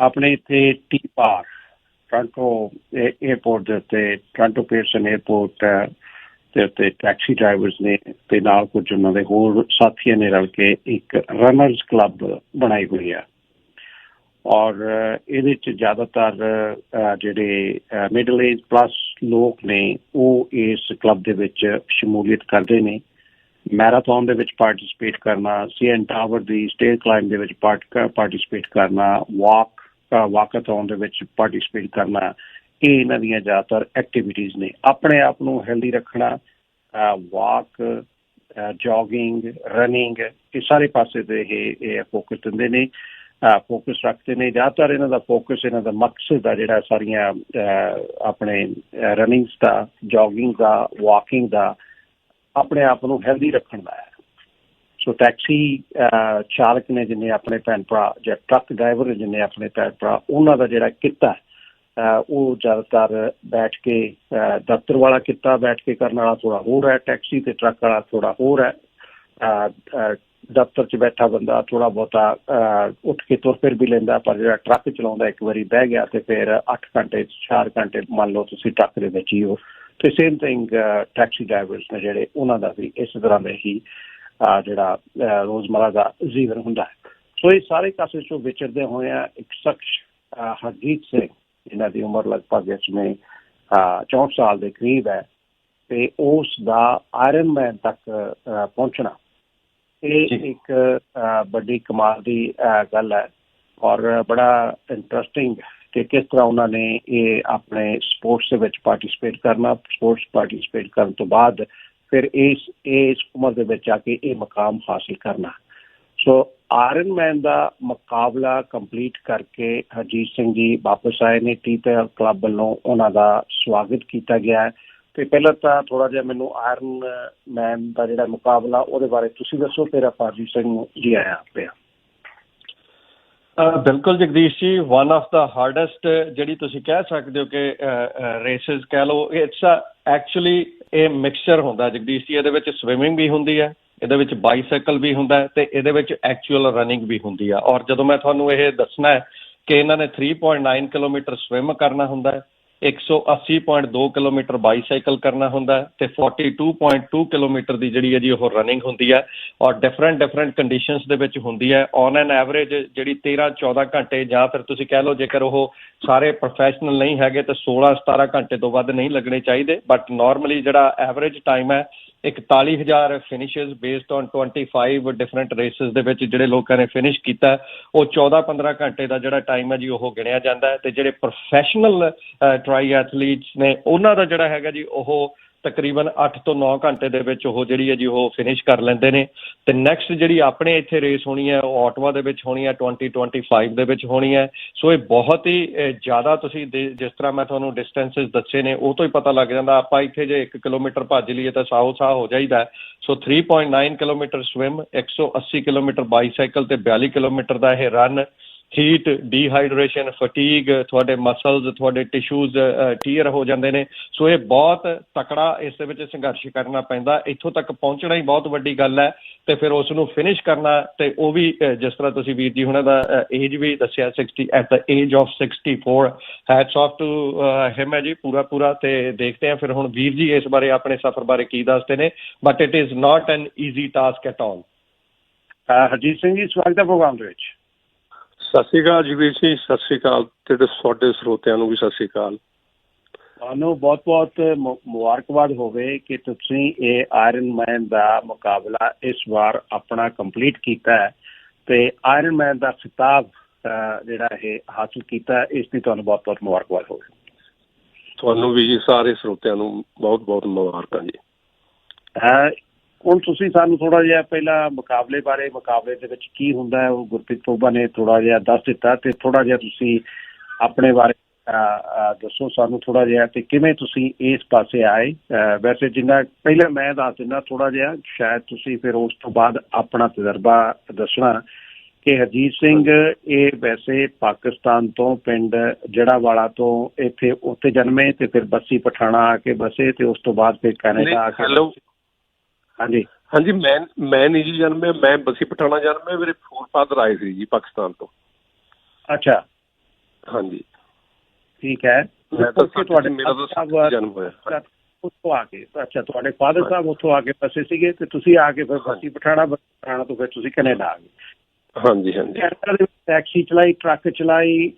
ਆਪਣੇ ਇੱਥੇ ਟੀ ਪਾਰ, ਟ੍ਰਾਂਟੋ ਏਅਰਪੋਰਟ ਦੇ ਉੱਤੇ, ਟ੍ਰਾਂਟੋ ਪੀਅਰਸਨ ਏਅਰਪੋਰਟ ਤੇ ਉੱਤੇ ਟੈਕਸੀ ਡਰਾਈਵਰਸ ਨੇ ਤੇ ਨਾਲ ਕੁਝ ਉਹਨਾਂ ਦੇ ਹੋਰ ਸਾਥੀਆਂ ਨੇ ਰਲ ਕੇ ਇੱਕ ਰਨਰਸ ਕਲੱਬ ਬਣਾਈ ਹੋਈ ਆ ਔਰ ਇਹਦੇ ਚ ਜ਼ਿਆਦਾਤਰ ਜਿਹੜੇ ਮਿਡਲ ਏਜ ਪਲੱਸ ਲੋਕ ਨੇ, ਉਹ ਇਸ ਕਲੱਬ ਦੇ ਵਿੱਚ ਸ਼ਮੂਲੀਅਤ ਕਰਦੇ ਨੇ। ਮੈਰਾਥਨ ਦੇ ਵਿੱਚ ਪਾਰਟਿਸਿਪੇਟ ਕਰਨਾ, ਸੀਐਨ ਟਾਵਰ ਦੀ ਸਟੇਅਰ ਕਲਾਈਮ ਦੇ ਵਿੱਚ ਪਾਰਟਿਸਿਪੇਟ ਕਰਨਾ, ਵਾਕ ਵਾਕਾਥਨ ਦੇ ਵਿੱਚ ਪਾਰਟਿਸਿਪੇਟ ਕਰਨਾ, ਇਹ ਇਹਨਾਂ ਦੀਆਂ ਜ਼ਿਆਦਾਤਰ ਐਕਟੀਵਿਟੀਜ਼ ਨੇ। ਆਪਣੇ ਆਪ ਨੂੰ ਹੈਲਦੀ ਰੱਖਣਾ ਵਾਕ ਜੋਗਿੰਗ ਰਨਿੰਗ ਇਹ ਸਾਰੇ ਪਾਸੇ ਤੇ ਇਹ ਫੋਕਸ ਦਿੰਦੇ ਨੇ ਫੋਕਸ ਰੱਖਦੇ ਨੇ। ਜ਼ਿਆਦਾਤਰ ਇਹਨਾਂ ਦਾ ਫੋਕਸ ਇਹਨਾਂ ਦਾ ਮਕਸਦ ਆ ਜਿਹੜਾ ਸਾਰੀਆਂ ਆਪਣੇ ਰਨਿੰਗਸ ਦਾ ਜੋਗਿੰਗ ਦਾ ਵਾਕਿੰਗ ਦਾ, ਆਪਣੇ ਆਪ ਨੂੰ ਹੈਲਦੀ ਰੱਖਣ ਦਾ ਹੈ। ਸੋ ਟੈਕਸੀ ਅਹ, ਚਾਲਕ ਨੇ ਜਿੰਨੇ ਆਪਣੇ ਭੈਣ ਭਰਾ ਜਾਂ ਟਰੱਕ ਡਰਾਈਵਰ ਨੇ ਜਿਨੇ ਆਪਣੇ ਭੈਣ ਭਰਾ ਉਹਨਾਂ ਦਾ ਜਿਹੜਾ ਕਿੱਤਾ ਉਹ ਜ਼ਿਆਦਾਤਰ ਬੈਠ ਕੇ ਦਫ਼ਤਰ ਵਾਲਾ ਕਿੱਤਾ ਬੈਠ ਕੇ ਕਰਨ ਵਾਲਾ ਥੋੜਾ ਹੋਰ ਹੈ ਟੈਕਸੀ ਤੇ ਟਰੱਕ ਵਾਲਾ ਥੋੜਾ ਹੋਰ ਹੈ ਦਫ਼ਤਰ 'ਚ ਬੈਠਾ ਬੰਦਾ ਥੋੜਾ ਬਹੁਤਾ ਅਹ, ਉੱਠ ਕੇ ਤੁਰ ਫਿਰ ਵੀ ਲੈਂਦਾ ਪਰ ਜਿਹੜਾ ਟਰੱਕ ਚਲਾਉਂਦਾ ਇੱਕ ਵਾਰੀ ਬਹਿ ਗਿਆ ਤੇ ਫਿਰ 8 ਘੰਟੇ 4 ਘੰਟੇ ਮੰਨ ਲਓ ਤੁਸੀਂ ਟਰੱਕ ਦੇ ਵਿੱਚ ਹੀ ਹੋ। ਤੇ ਸੇਮ ਥਿੰਗ ਟੈਕਸੀ ਡਰਾਈਵਰਸ ਨੇ ਜਿਹੜੇ ਉਹਨਾਂ ਦਾ ਵੀ ਇਸ ਤਰ੍ਹਾਂ ਦੇ ਹੀ ਜਿਹੜਾ ਰੋਜ਼ਮਰਾ ਦਾ ਜੀਵਨ ਹੁੰਦਾ ਹੈ। ਸੋ ਇਹ ਸਾਰੇ ਕਾਸੇ ਚੋਂ ਵਿਚਰਦੇ ਹੋਏ ਆ ਇੱਕ ਸ਼ਖਸ ਹਰਜੀਤ ਸਿੰਘ ਜਿਨ੍ਹਾਂ ਦੀ ਉਮਰ ਲਗਭਗ ਇਸ ਵਿੱਚ 64 ਸਾਲ ਦੇ ਕਰੀਬ ਹੈ ਤੇ ਉਸ ਦਾ ਆਇਰਨ ਮੈਨ ਤੱਕ ਪਹੁੰਚਣਾ। ਇਹ। ਇੱਕ ਵੱਡੀ ਕਮਾਲ ਦੀ ਗੱਲ ਹੈ ਔਰ ਬੜਾ ਇੰਟਰਸਟਿੰਗ ਕਿ ਕਿਸ ਤਰ੍ਹਾਂ ਉਹਨਾਂ ਨੇ ਇਹ ਆਪਣੇ ਸਪੋਰਟਸ ਦੇ ਵਿੱਚ ਪਾਰਟਿਸਿਪੇਟ ਕਰਨਾ। ਸਪੋਰਟਸ ਪਾਰਟਿਸਿਪੇਟ ਕਰਨ ਤੋਂ ਬਾਅਦ ਫਿਰ ਇਸ ਇਸ ਉਮਰ ਦੇ ਵਿੱਚ ਆ ਕੇ ਇਹ ਮਕਾਮ ਹਾਸਿਲ ਕਰਨਾ। ਸੋ ਆਇਰਨ ਮੈਨ ਦਾ ਮੁਕਾਬਲਾ ਕੰਪਲੀਟ ਕਰਕੇ ਹਰਜੀਤ ਸਿੰਘ ਜੀ ਵਾਪਸ ਆਏ ਨੇ ਟੀਪਰ ਕਲੱਬ ਵੱਲੋਂ। ਉਹਨਾਂ ਦਾ ਸਵਾਗਤ ਕੀਤਾ ਗਿਆ ਹੈ। ਤੇ ਪਹਿਲਾਂ ਤਾਂ ਥੋੜਾ ਜਿਹਾ ਮੈਨੂੰ ਆਇਰਨ ਮੈਨ ਦਾ ਜਿਹੜਾ ਮੁਕਾਬਲਾ, ਉਹਦੇ ਬਾਰੇ ਤੁਸੀਂ ਦੱਸੋ, ਫਿਰ ਆਪਾਂ ਹਰਜੀਤ ਸਿੰਘ ਜੀ ਆਇਆ ਪਿਆ। ਬਿਲਕੁਲ ਜਗਦੀਸ਼ ਜੀ ਵਨ ਆਫ ਦਾ ਹਾਰਡੈਸਟ ਜਿਹੜੀ ਤੁਸੀਂ ਕਹਿ ਸਕਦੇ ਹੋ ਕਿ ਰੇਸਸ ਕਹਿ ਲਓ ਇਟਸ ਐਕਚੁਅਲੀ ਇਹ ਮਿਕਸਚਰ ਹੁੰਦਾ ਜਗਦੀਸ਼ ਜੀ। ਇਹਦੇ ਵਿੱਚ ਸਵਿਮਿੰਗ ਵੀ ਹੁੰਦੀ ਹੈ, ਇਹਦੇ ਵਿੱਚ ਬਾਈਸਾਈਕਲ ਵੀ ਹੁੰਦਾ ਹੈ ਤੇ ਇਹਦੇ ਵਿੱਚ ਐਕਚੁਅਲ ਰਨਿੰਗ ਵੀ ਹੁੰਦੀ ਆ। ਔਰ ਜਦੋਂ ਮੈਂ ਤੁਹਾਨੂੰ ਇਹ ਦੱਸਣਾ ਹੈ ਕਿ ਇਹਨਾਂ ਨੇ 3.9 ਕਿਲੋਮੀਟਰ ਸਵਿਮ ਕਰਨਾ ਹੁੰਦਾ ਹੈ 180.2 ਕਿਲੋਮੀਟਰ ਬਾਈਸਾਈਕਲ ਕਰਨਾ ਹੁੰਦਾ ਹੈ ਤੇ 42.2 ਕਿਲੋਮੀਟਰ ਦੀ ਜਿਹੜੀ ਹੈ ਜੀ ਉਹ ਰਨਿੰਗ ਹੁੰਦੀ ਹੈ ਔਰ ਡਿਫਰੈਂਟ ਡਿਫਰੈਂਟ ਕੰਡੀਸ਼ਨਸ ਦੇ ਵਿੱਚ ਹੁੰਦੀ ਹੈ। ਔਨ ਐਨ ਐਵਰੇਜ ਜਿਹੜੀ 13 14 ਘੰਟੇ ਜਾਂ ਫਿਰ ਤੁਸੀਂ ਕਹਿ ਲਓ ਜੇਕਰ ਉਹ ਸਾਰੇ ਪ੍ਰੋਫੈਸ਼ਨਲ ਨਹੀਂ ਹੈਗੇ ਤਾਂ 16 17 ਘੰਟੇ ਤੋਂ ਵੱਧ ਨਹੀਂ ਲੱਗਣੇ ਚਾਹੀਦੇ। ਬਟ ਨਾਰਮਲੀ ਜਿਹੜਾ ਐਵਰੇਜ ਟਾਈਮ ਹੈ 41000 finishes based on 25 different races ਦੇ ਵਿੱਚ ਜਿਹੜੇ ਲੋਕਾਂ ਨੇ ਫਿਨਿਸ਼ ਕੀਤਾ, ਉਹ 14-15 ਘੰਟੇ ਦਾ ਜਿਹੜਾ ਟਾਈਮ ਹੈ ਜੀ, ਉਹ ਗਿਣਿਆ ਜਾਂਦਾ ਹੈ ਤੇ ਜਿਹੜੇ ਪ੍ਰੋਫੈਸ਼ਨਲ ਟਰਾਈ ਐਥਲੀਟਸ ਨੇ, ਉਹਨਾਂ ਦਾ ਜਿਹੜਾ ਹੈਗਾ ਜੀ, ਉਹ ਤਕਰੀਬਨ 8 ਤੋਂ 9 ਘੰਟੇ ਦੇ ਵਿੱਚ ਉਹ ਜਿਹੜੀ ਹੈ ਜੀ ਉਹ ਫਿਨਿਸ਼ ਕਰ ਲੈਂਦੇ ਨੇ। ਤੇ ਨੈਕਸਟ ਜਿਹੜੀ ਆਪਣੇ ਇੱਥੇ ਰੇਸ ਹੋਣੀ ਹੈ, ਉਹ ਆਟਵਾ ਦੇ ਵਿੱਚ ਹੋਣੀ ਹੈ 2025 ਦੇ ਵਿੱਚ ਹੋਣੀ ਹੈ। ਸੋ ਇਹ ਬਹੁਤ ਹੀ ਜ਼ਿਆਦਾ ਤੁਸੀਂ ਦੇ- ਜਿਸ ਤਰ੍ਹਾਂ ਮੈਂ ਤੁਹਾਨੂੰ ਡਿਸਟੈਂਸਸ ਦੱਸੇ ਨੇ, ਉਹ ਤੋਂ ਹੀ ਪਤਾ ਲੱਗ ਜਾਂਦਾ। ਆਪਾਂ ਇੱਥੇ ਜੇ 1 ਕਿਲੋਮੀਟਰ ਭੱਜ ਲਈਏ ਤਾਂ ਸਾਹੋ ਸਾਹ ਹੋ ਜਾਈਦਾ ਹੈ। So 3.9 kilometre swim 180 kilometre bicycle ਤੇ 42 ਕਿਲੋਮੀਟਰ ਦਾ ਇਹ ਰਨ ਹੀਟ ਡੀਹਾਈਡਰੇਸ਼ਨ ਫਟੀਗ ਤੁਹਾਡੇ ਮਸਲਸ ਤੁਹਾਡੇ ਟਿਸ਼ੂਜ਼ ਟੀਅਰ ਹੋ ਜਾਂਦੇ ਨੇ। ਸੋ ਇਹ ਬਹੁਤ ਤਕੜਾ ਇਸ ਦੇ ਵਿੱਚ ਸੰਘਰਸ਼ ਕਰਨਾ ਪੈਂਦਾ। ਇੱਥੋਂ ਤੱਕ ਪਹੁੰਚਣਾ ਹੀ ਬਹੁਤ ਵੱਡੀ ਗੱਲ ਹੈ ਤੇ ਫਿਰ ਉਸ ਨੂੰ ਫਿਨਿਸ਼ ਕਰਨਾ ਤੇ ਉਹ ਵੀ ਜਿਸ ਤਰ੍ਹਾਂ ਤੁਸੀਂ ਵੀਰ ਜੀ ਹੁਣਾਂ ਦਾ ਏਜ ਵੀ ਦੱਸਿਆ 60 at the age of 64 hats off to him ਹੈ ਜੀ ਪੂਰਾ ਪੂਰਾ ਤੇ ਦੇਖਦੇ ਹਾਂ ਫਿਰ ਹੁਣ ਵੀਰ ਜੀ ਇਸ ਬਾਰੇ ਆਪਣੇ ਸਫ਼ਰ ਬਾਰੇ ਕੀ ਦੱਸਦੇ ਨੇ but it is not an easy task at all Harjit Singh ji, ਸਵਾਗਤ ਹੈ ਪ੍ਰੋਗਰਾਮ ਦੇ ਵਿੱਚ। ਸਤਿ ਸ਼੍ਰੀ ਅਕਾਲ ਜਗਵੀਰ ਸਿੰਘ ਸਤਿ ਸ਼੍ਰੀ ਅਕਾਲ ਤੇ ਤੁਹਾਡੇ ਸਰੋਤਿਆਂ ਨੂੰ ਵੀ ਸਤਿ ਸ਼੍ਰੀ ਅਕਾਲ। ਤੁਹਾਨੂੰ ਬਹੁਤ-ਬਹੁਤ ਮੁਬਾਰਕਬਾਦ ਹੋਵੇ ਕਿ ਤੁਸੀਂ ਇਹ ਆਇਰਨ ਮੈਨ ਦਾ ਮੁਕਾਬਲਾ ਇਸ ਵਾਰ ਆਪਣਾ ਕੰਪਲੀਟ ਕੀਤਾ ਹੈ ਤੇ ਆਇਰਨ ਮੈਨ ਦਾ ਖਿਤਾਬ ਜਿਹੜਾ ਇਹ ਹਾਸਲ ਕੀਤਾ ਇਸ ਦੀ ਤੁਹਾਨੂੰ ਬਹੁਤ-ਬਹੁਤ ਮੁਬਾਰਕਬਾਦ ਹੋਵੇ। ਤੁਹਾਨੂੰ ਵੀ ਜੀ ਸਾਰੇ ਸਰੋਤਿਆਂ ਨੂੰ ਬਹੁਤ ਬਹੁਤ ਮੁਬਾਰਕਾਂ ਜੀ। ਹੁਣ ਤੁਸੀਂ ਸਾਨੂੰ ਥੋੜਾ ਜਿਹਾ ਪਹਿਲਾਂ ਮੁਕਾਬਲੇ ਬਾਰੇ, ਮੁਕਾਬਲੇ ਦੇ ਵਿੱਚ ਕੀ ਹੁੰਦਾ ਹੈ, ਉਹ ਗੁਰਪ੍ਰੀਤ ਤੋਬਾ ਨੇ ਥੋੜਾ ਜਿਹਾ ਦੱਸ ਦਿੱਤਾ ਤੇ ਥੋੜਾ ਜਿਹਾ ਤੁਸੀਂ ਆਪਣੇ ਬਾਰੇ ਦੱਸੋ ਸਾਨੂੰ ਥੋੜਾ ਜਿਹਾ ਤੇ ਕਿਵੇਂ ਤੁਸੀਂ ਇਸ ਪਾਸੇ ਆਏ? ਵੈਸੇ ਜਿੰਨਾ ਪਹਿਲਾਂ ਮੈਂ ਦੱਸ ਦਿੰਦਾ ਥੋੜਾ ਜਿਹਾ, ਸ਼ਾਇਦ ਤੁਸੀਂ ਫਿਰ ਉਸ ਤੋਂ ਬਾਅਦ ਆਪਣਾ ਤਜਰਬਾ ਦੱਸਣਾ ਕਿ ਹਰਜੀਤ ਸਿੰਘ ਇਹ ਵੈਸੇ ਪਾਕਿਸਤਾਨ ਤੋਂ ਪਿੰਡ ਜੜਾਵਾਲਾ ਤੋਂ ਇੱਥੇ ਉੱਥੇ ਜਨਮੇ ਤੇ ਫਿਰ ਬੱਸੀ ਪਠਾਣਾ ਆ ਕੇ ਬਸੇ ਤੇ ਉਸ ਤੋਂ ਬਾਅਦ ਫਿਰ ਕੈਨੇਡਾ ਆ ਕੇ ਹੈਲੋ ਹਾਂਜੀ। ਹਾਂਜੀ ਮੈਂ ਮੈਂ ਨਹੀਂ ਜੀ ਜਨਮਿਆ ਮੈਂ ਬਸੀ ਪਠਾਣਾ ਜਨਮਿਆ ਮੇਰੇ ਫੋਰ ਫਾਦਰ ਆਏ ਸੀ ਜੀ ਪਾਕਿਸਤਾਨ ਤੋਂ। ਅੱਛਾ। ਹਾਂਜੀ। ਠੀਕ ਹੈ। ਮੈਂ ਤਾਂ ਤੁਹਾਡੇ ਮੇਰਾ ਤਾਂ ਜਨਮ ਹੋਇਆ। ਉੱਥੋਂ ਆ ਕੇ ਅੱਛਾ ਤੁਹਾਡੇ ਫਾਦਰ ਸਾਹਿਬ ਉੱਥੋਂ ਆ ਕੇ ਫਸੇ ਸੀਗੇ ਤੇ ਤੁਸੀਂ ਆ ਕੇ ਫਿਰ ਬਸੀ ਪਠਾਣਾ ਪਠਾਣਾ ਤੋਂ ਫਿਰ ਤੁਸੀਂ ਕੈਨੇਡਾ ਆ ਗਏ। ਹਾਂਜੀ ਹਾਂਜੀ। ਕੈਨੇਡਾ ਦੇ ਟੈਕਸੀ ਚਲਾਈ ਟਰੱਕ ਚਲਾਈ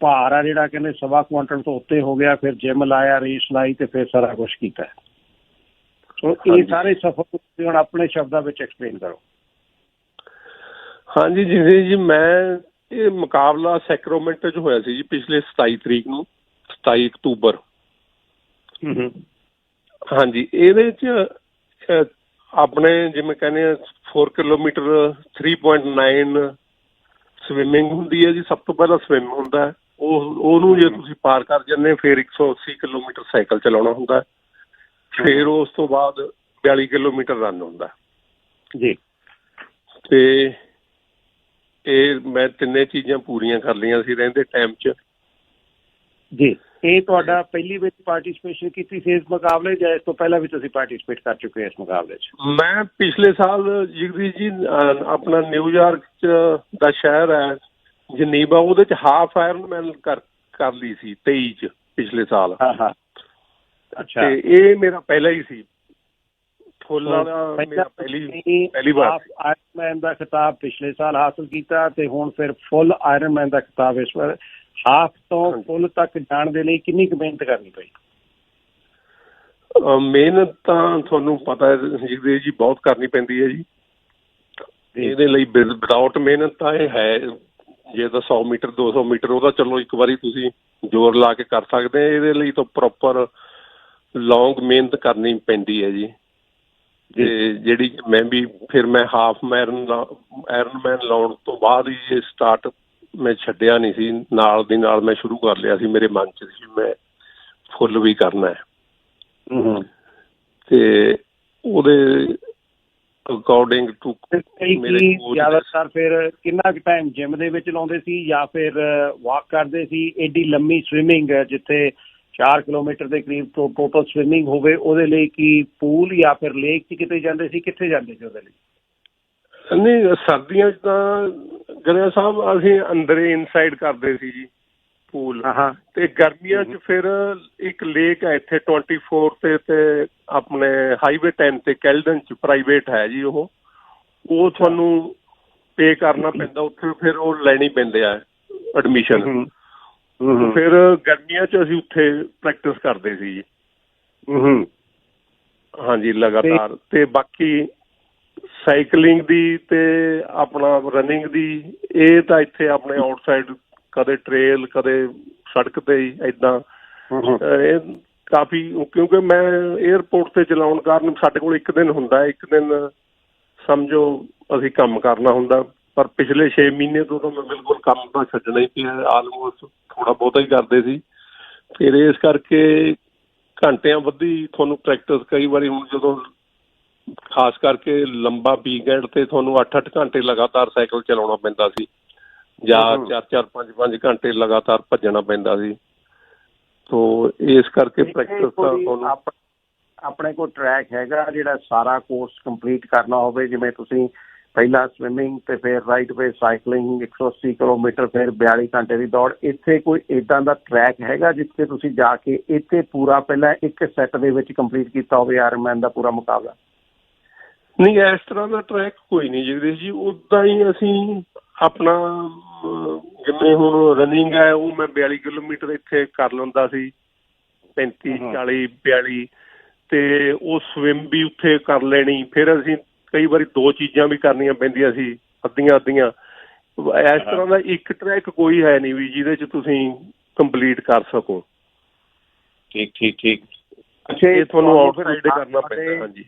ਭਾਰ ਆ ਜਿਹੜਾ ਕਹਿੰਦੇ ਸਵਾ ਕੁਆਂਟਲ ਤੋਂ ਉੱਤੇ ਹੋ ਗਿਆ ਫਿਰ ਜਿਮ ਲਾਇਆ ਰੇਸ ਲਾਈ ਤੇ ਫਿਰ ਸਾਰਾ ਕੁਝ ਕੀਤਾ। ਸੋ ਇਹ। ਸਾਰੇ ਸਫ਼ਰ ਤੁਸੀਂ ਹੁਣ ਆਪਣੇ ਸ਼ਬਦਾਂ ਵਿੱਚ ਐਕਸਪਲੇਨ ਕਰੋ। ਹਾਂਜੀ ਜੀ ਜੀ ਮੈਂ ਇਹ ਮੁਕਾਬਲਾ ਸੈਕਰੋਮੈਂਟੋ 'ਚ ਹੋਇਆ ਸੀ ਜੀ ਪਿਛਲੇ 27 ਤਰੀਕ ਨੂੰ 27 ਅਕਤੂਬਰ। ਹੂੰ ਹੂੰ। ਹਾਂਜੀ ਇਹਦੇ 'ਚ ਆਪਣੇ ਜਿਵੇਂ ਕਹਿੰਦੇ ਆ 4 ਕਿਲੋਮੀਟਰ 3.9 ਸਵਿਮਿੰਗ ਹੁੰਦੀ ਹੈ ਜੀ ਸਭ ਤੋਂ ਪਹਿਲਾਂ ਸਵਿਮ ਹੁੰਦਾ ਉਹ ਉਹਨੂੰ ਜੇ ਤੁਸੀਂ ਪਾਰ ਕਰ ਜਾਂਦੇ ਫਿਰ 180 ਕਿਲੋਮੀਟਰ ਸਾਈਕਲ ਚਲਾਉਣਾ ਹੁੰਦਾ ਹੈ। ਫਿਰ ਉਸ ਤੋਂ ਬਾਅਦ 42 ਕਿਲੋਮੀਟਰ ਰਨ ਹੁੰਦਾ। ਜੀ। ਤੇ ਇਹ ਮੈਂ ਤਿੰਨੇ ਚੀਜ਼ਾਂ ਪੂਰੀਆਂ ਕਰ ਲਈਆਂ ਸੀ ਰਹਿੰਦੇ ਟਾਈਮ 'ਚ। ਜੀ। ਇਹ ਤੁਹਾਡਾ ਪਹਿਲੀ ਵਿੱਚ ਪਾਰਟਿਸਿਪੇਸ਼ਨ ਕੀਤੀ ਸੀ ਇਸ ਮੁਕਾਬਲੇ ਜਾਂ ਇਸ ਤੋਂ ਪਹਿਲਾਂ ਵੀ ਤੁਸੀਂ ਪਾਰਟਿਸਿਪੇਟ ਕਰ ਚੁੱਕੇ ਹੋ ਇਸ ਮੁਕਾਬਲੇ 'ਚ? ਮੈਂ ਪਿਛਲੇ ਸਾਲ ਜਗਦੀਸ਼ ਜੀ ਆਪਣਾ ਨਿਊਯਾਰਕ ਚ ਦਾ ਸ਼ਹਿਰ ਹੈ ਜਨੀਵਾ ਉਹਦੇ ਚ ਹਾਫ ਆਇਰਨਮੈਨ ਕਰ ਕਰ ਲਈ ਸੀ 23 ਚ ਪਿਛਲੇ ਸਾਲ। ਹਾਂ ਹਾਂ। ਅੱਛਾ। ਤੇ ਇਹ ਮੇਰਾ ਪਹਿਲਾ ਹੀ ਸੀ। ਫੁੱਲ ਮੇਰਾ ਪਹਿਲੀ ਪਹਿਲੀ ਵਾਰ। ਆਇਰਨਮੈਨ ਦਾ ਖਿਤਾਬ ਪਿਛਲੇ ਸਾਲ ਹਾਸਲ ਕੀਤਾ ਤੇ ਹੁਣ ਫਿਰ ਫੁੱਲ ਆਇਰਨਮੈਨ ਦਾ ਖਿਤਾਬ ਇਸ ਵਾਰ ਹਾਫ ਤੋਂ। ਫੁੱਲ ਤੱਕ ਜਾਣ ਦੇ ਲਈ ਕਿੰਨੀ ਕੁ ਮਿਹਨਤ ਕਰਨੀ ਪਈ? ਮਿਹਨਤ ਤਾਂ ਤੁਹਾਨੂੰ ਪਤਾ ਹੈ ਜਗਦੀਸ਼ ਜੀ ਬਹੁਤ ਕਰਨੀ ਪੈਂਦੀ ਹੈ ਜੀ। ਇਹਦੇ ਲਈ ਵਿਦਆਊਟ ਮਿਹਨਤ ਤਾਂ ਇਹ ਹੈ। ਜੇ ਤਾਂ 100 ਮੀਟਰ 200 ਮੀਟਰ ਉਹਦਾ ਚਲੋ ਇੱਕ ਵਾਰੀ ਤੁਸੀਂ ਜ਼ੋਰ ਲਾ ਕੇ ਕਰ ਸਕਦੇ ਆ। ਇਹਦੇ ਲਈ ਤਾਂ ਪ੍ਰੋਪਰ ਲੌਂਗ ਮਿਹਨਤ ਕਰਨੀ ਪੈਂਦੀ ਹੈ ਜੀ। ਤੇ ਜਿਹੜੀ ਮੈਂ ਵੀ ਫਿਰ ਮੈਂ ਹਾਫ ਮੈਰਨ ਆਇਰਨਮੈਨ ਲਾਉਣ ਤੋਂ ਬਾਅਦ ਹੀ ਇਹ ਸਟਾਰਟ ਮੈਂ ਛੱਡਿਆ ਨਹੀਂ ਸੀ। ਨਾਲ ਦੀ ਨਾਲ ਮੈਂ ਸ਼ੁਰੂ ਕਰ ਲਿਆ ਸੀ ਮੇਰੇ ਮਨ 'ਚ ਸੀ ਮੈਂ ਫੁੱਲ ਵੀ ਕਰਨਾ ਹੈ। ਤੇ ਉਹਦੇ ਅਕੋਰਡਿੰਗ ਟੂ ਮੇਰੇ ਕੀ coach ਜ਼ਿਆਦਾਤਰ ਫਿਰ ਕਿੰਨਾ ਕੁ ਟਾਈਮ ਜਿਮ ਦੇ ਵਿੱਚ ਲਾਉਂਦੇ ਸੀ ਜਾਂ ਫਿਰ ਵਾਕ ਕਰਦੇ ਸੀ? ਏਡੀ ਲੰਮੀ ਸਵਿਮਿੰਗ ਜਿੱਥੇ 4 ਕਿਲੋਮੀਟਰ ਦੇ ਕਰੀਬ ਤੋਂ ਟੋਟਲ ਸਵਿਮਿੰਗ ਹੋਵੇ ਉਹਦੇ ਲਈ ਕੀ ਪੂਲ ਜਾਂ ਫਿਰ ਲੇਕ 'ਚ ਕਿਤੇ ਜਾਂਦੇ ਸੀ ਕਿੱਥੇ ਜਾਂਦੇ ਸੀ ਉਹਦੇ ਲਈ? ਨਹੀਂ ਸਰਦੀਆਂ 'ਚ ਤਾਂ ਗਣਿਆ ਸਾਹਿਬ ਅਸੀਂ ਅੰਦਰੇ ਇਨਸਾਈਡ ਕਰਦੇ ਸੀ ਜੀ ਪੂਲ ਤੇ ਗਰਮੀਆਂ 'ਚ ਫਿਰ ਇੱਕ ਲੇਕ ਹੈ ਇੱਥੇ 24 ਤੇ ਤੇ ਆਪਣੇ ਹਾਈਵੇ 10 ਤੇ ਕੈਲਡਨ 'ਚ ਪ੍ਰਾਈਵੇਟ ਹੈ ਜੀ ਉਹ। ਉਹ ਤੁਹਾਨੂੰ ਪੇ ਕਰਨਾ ਪੈਂਦਾ ਉੱਥੇ ਫਿਰ ਉਹ ਲੈਣੀ ਪੈਂਦੇ ਆ ਐਡਮਿਸ਼ਨ ਫਿਰ ਗਰਮੀਆਂ 'ਚ ਅਸੀਂ ਉੱਥੇ ਪ੍ਰੈਕਟਿਸ ਕਰਦੇ ਸੀ ਜੀ। ਹੂੰ। ਹਾਂਜੀ ਲਗਾਤਾਰ। ਤੇ ਬਾਕੀ ਸਾਈਕਲਿੰਗ ਦੀ ਤੇ ਆਪਣਾ ਰਨਿੰਗ ਦੀ ਇਹ ਤਾਂ ਇੱਥੇ ਆਪਣੇ ਆਊਟਸਾਈਡ ਕਦੇ ਟ੍ਰੇਲ ਕਦੇ ਸੜਕ ਤੇ ਹੀ ਇਦਾਂ ਇਹ ਕਾਫੀ ਕਿਉਂਕਿ ਮੈਂ 에어ਪੋਰਟ ਤੇ ਚਲਾਉਣ ਕਾਰਨ ਸਾਡੇ ਕੋਲ ਇੱਕ ਦਿਨ ਹੁੰਦਾ ਇੱਕ ਦਿਨ ਸਮਝੋ ਅਸੀਂ ਕੰਮ ਕਰਨਾ ਹੁੰਦਾ। ਪਰ ਪਿਛਲੇ 6 ਮਹੀਨੇ ਤੋਂ ਤਾਂ ਮੈਂ ਬਿਲਕੁਲ ਕੰਮ ਤਾਂ ਛੱਡਣਾ ਹੀ ਪਿਆ ਆਲਮੋਸਟ ਥੋੜਾ ਬਹੁਤਾ ਹੀ ਕਰਦੇ ਸੀ। ਫਿਰ ਇਸ ਕਰਕੇ ਘੰਟਿਆਂ ਵੱਧੀ ਤੁਹਾਨੂੰ ਪ੍ਰੈਕਟਿਸ ਕਈ ਵਾਰੀ ਹੁਣ ਜਦੋਂ ਖਾਸ ਕਰਕੇ ਲੰਬਾ ਵੀਕਐਂਡ ਤੇ ਤੁਹਾਨੂੰ 8-8 ਘੰਟੇ ਲਗਾਤਾਰ ਸਾਈਕਲ ਚਲਾਉਣਾ ਪੈਂਦਾ ਸੀ। ਜਾਂ ਹਮ। 4-4 5-5 ਘੰਟੇ ਲਗਾਤਾਰ ਭੱਜਣਾ ਪੈਂਦਾ ਸੀ। ਤੋ ਇਸ ਕਰਕੇ ਪ੍ਰੈਕਟਿਸ ਤਾਂ ਤੁਹਾਨੂੰ ਆਪ- ਆਪਣੇ ਕੋਲ ਟਰੈਕ ਹੈਗਾ ਜਿਹੜਾ ਸਾਰਾ ਕੋਰਸ ਕੰਪਲੀਟ ਕਰਨਾ ਹੋਵੇ ਜਿਵੇਂ ਤੁਸੀਂ ਪਹਿਲਾਂ ਸਵਿਮਿੰਗ ਤੇ ਫਿਰ ਰਾਈਟ ਵੇ ਸਾਈਕਲਿੰਗ 180 ਕਿਲੋਮੀਟਰ ਫਿਰ 42 ਘੰਟੇ ਦੀ ਦੌੜ। ਇੱਥੇ ਕੋਈ ਇਦਾਂ ਦਾ ਟਰੈਕ ਹੈਗਾ ਜਿੱਥੇ ਤੁਸੀਂ ਜਾ ਕੇ ਇੱਥੇ ਪੂਰਾ ਪਹਿਲਾਂ ਇੱਕ ਸੈੱਟ ਦੇ ਵਿੱਚ ਕੰਪਲੀਟ ਕੀਤਾ ਹੋਵੇ ਆਇਰਨਮੈਨ ਦਾ ਪੂਰਾ ਮੁਕਾਬਲਾ? ਨਹੀਂ, ਇਸ ਤਰ੍ਹਾਂ ਦਾ ਟਰੈਕ ਕੋਈ ਨਹੀਂ ਜਗਦੀਸ਼ ਜੀ। ਉਦਾਂ ਹੀ ਅਸੀਂ ਆਪਣਾ ਜਿਵੇਂ ਹੁਣ ਰਨਿੰਗ ਹੈ, ਉਹ ਮੈਂ 42 ਕਿਲੋਮੀਟਰ ਇੱਥੇ ਕਰ ਲੈਂਦਾ ਸੀ। 35 ਹਮ। 40 42 ਤੇ ਉਹ ਸਵਿਮ ਵੀ ਉੱਥੇ ਕਰ ਲੈਣੀ। ਫਿਰ ਅਸੀਂ ਕਈ ਵਾਰੀ ਦੋ ਚੀਜ਼ਾਂ ਵੀ ਕਰਨੀਆਂ ਪੈਂਦੀਆਂ ਸੀ ਅੱਧੀਆਂ ਅੱਧੀਆਂ। ਇਸ ਤਰ੍ਹਾਂ ਦਾ ਇੱਕ ਟਰੈਕ ਕੋਈ ਹੈ ਨਹੀਂ ਵੀ ਜਿਹਦੇ ਚ ਤੁਸੀਂ ਕੰਪਲੀਟ ਕਰ ਸਕੋ। ਠੀਕ ਠੀਕ ਠੀਕ। ਅੱਛਾ ਇਹ ਤੁਹਾਨੂੰ ਹੀ ਕਰਨਾ ਪੈਂਦਾ, ਹਾਂਜੀ।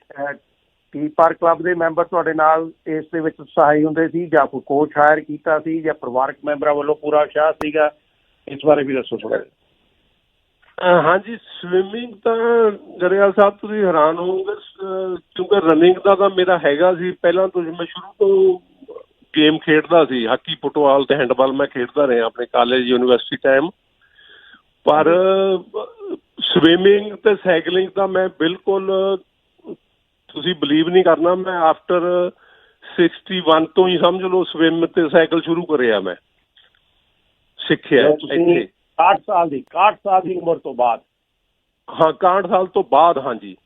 ਟੀ ਪਾਰ ਕਲੱਬ ਦੇ ਮੈਂਬਰ ਤੁਹਾਡੇ ਨਾਲ ਇਸ ਦੇ ਵਿੱਚ ਸਹਾਈ ਹੁੰਦੇ ਸੀ ਜਾਂ ਕੋਈ ਕੋਚ ਹਾਇਰ ਕੀਤਾ ਸੀ ਜਾਂ ਪਰਿਵਾਰਕ ਮੈਂਬਰਾਂ ਵੱਲੋਂ ਪੂਰਾ ਉਤਸ਼ਾਹ ਸੀਗਾ? ਇਸ ਬਾਰੇ ਵੀ ਦੱਸੋ ਥੋੜਾ ਹਾਂਜੀ ਸਵਿਮਿੰਗ ਤਾਂ ਗਰੇਵਾਲ ਸਾਹਿਬ ਤੁਸੀਂ ਹੈਰਾਨ ਹੋਵੋਗੇ ਕਿਉਂਕਿ ਰਨਿੰਗ ਦਾ ਤਾਂ ਮੇਰਾ ਹੈਗਾ ਸੀ ਪਹਿਲਾਂ ਤੋਂ ਮੈਂ ਸ਼ੁਰੂ ਤੋਂ ਗੇਮ ਖੇਡਦਾ ਸੀ ਹਾਕੀ ਫੁੱਟਬਾਲ ਤੇ ਹੈਂਡਬਾਲ ਮੈਂ ਖੇਡਦਾ ਰਿਹਾ ਆਪਣੇ ਕਾਲਜ ਯੂਨੀਵਰਸਿਟੀ ਟਾਈਮ ਪਰ ਸਵਿਮਿੰਗ ਤੇ ਸਾਈਕਲਿੰਗ ਤਾਂ ਮੈਂ ਬਿਲਕੁਲ ਤੁਸੀਂ ਬਲੀਵ ਨਹੀਂ ਕਰਨਾ ਮੈਂ ਆਫਟਰ 61 ਤੋਂ ਹੀ ਸਮਝ ਲਓ ਸਵਿਮ ਤੇ ਸਾਈਕਲ ਸ਼ੁਰੂ ਕਰਿਆ ਮੈਂ। ਸਿੱਖਿਆ ਇੱਥੇ। 60 ਸਾਲ ਦੀ 61 ਸਾਲ ਦੀ ਉਮਰ ਤੋਂ ਬਾਅਦ। ਹਾਂ 61 ਸਾਲ ਤੋਂ ਬਾਅਦ ਹਾਂਜੀ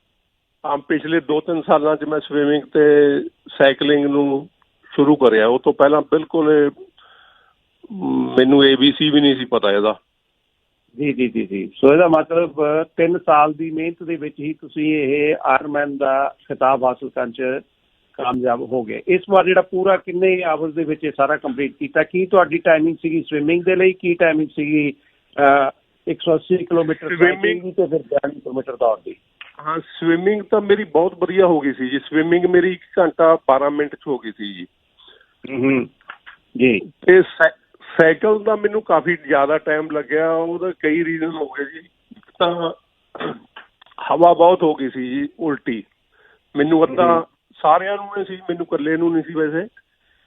ਆ ਪਿਛਲੇ 2-3 ਸਾਲਾਂ 'ਚ ਮੈਂ ਸਵਿਮਿੰਗ ਤੇ ਸਾਈਕਲਿੰਗ ਨੂੰ ਸ਼ੁਰੂ ਕਰਿਆ। ਉਹ ਤੋਂ ਪਹਿਲਾਂ ਬਿਲਕੁਲ ਮੈਨੂੰ ABC ਵੀ ਨਹੀਂ ਸੀ ਪਤਾ ਇਹਦਾ। ਜੀ ਜੀ ਜੀ ਜੀ। ਸੋ ਇਹਦਾ ਮਤਲਬ 3 ਸਾਲ ਦੀ ਮਿਹਨਤ ਦੇ ਵਿੱਚ ਹੀ ਤੁਸੀਂ ਇਹ ਆਇਰਨਮੈਨ ਦਾ ਖਿਤਾਬ ਹਾਸਲ ਕਰਨ ਚ ਕਾਮਯਾਬ ਹੋ ਗਏ। ਇਸ ਵਾਰ ਜਿਹੜਾ ਪੂਰਾ ਕਿੰਨੇ ਆਵਰਸ ਦੇ ਵਿੱਚ ਇਹ ਸਾਰਾ ਕੰਪਲੀਟ ਕੀਤਾ? ਕੀ ਤੁਹਾਡੀ ਟਾਈਮਿੰਗ ਸੀਗੀ ਸਵਿਮਿੰਗ ਦੇ ਲਈ? ਕੀ ਟਾਈਮਿੰਗ ਸੀਗੀ 180 ਕਿਲੋਮੀਟਰ Swimming- ਤੇ ਫਿਰ 42 ਕਿਲੋਮੀਟਰ ਦੌੜ ਦੀ। ਹਾਂ ਸਵਿਮਿੰਗ ਤਾਂ ਮੇਰੀ ਬਹੁਤ ਵਧੀਆ ਹੋ ਗਈ ਸੀ ਜੀ। ਸਵਿਮਿੰਗ ਮੇਰੀ 1 ਘੰਟਾ 12 ਮਿੰਟ 'ਚ ਹੋ ਗਈ ਸੀ ਜੀ। ਹੂੰ ਜੀ। ਤੇ ਸਾਈ- ਸਾਈਕਲ ਦਾ ਮੈਨੂੰ ਕਾਫੀ ਜ਼ਿਆਦਾ ਟਾਈਮ ਲੱਗਿਆ। ਉਹਦਾ ਕਈ ਰੀਜ਼ਨ ਹੋ ਗਏ ਜੀ। ਇੱਕ ਤਾਂ ਹਵਾ ਬਹੁਤ ਹੋ ਗਈ ਸੀ ਜੀ ਉਲਟੀ। ਮੈਨੂੰ ਅੱਧਾ ਸਾਰਿਆਂ ਨੂੰ ਹੀ ਸੀ ਮੈਨੂੰ ਇਕੱਲੇ ਨੂੰ ਨਹੀਂ ਸੀ ਵੈਸੇ।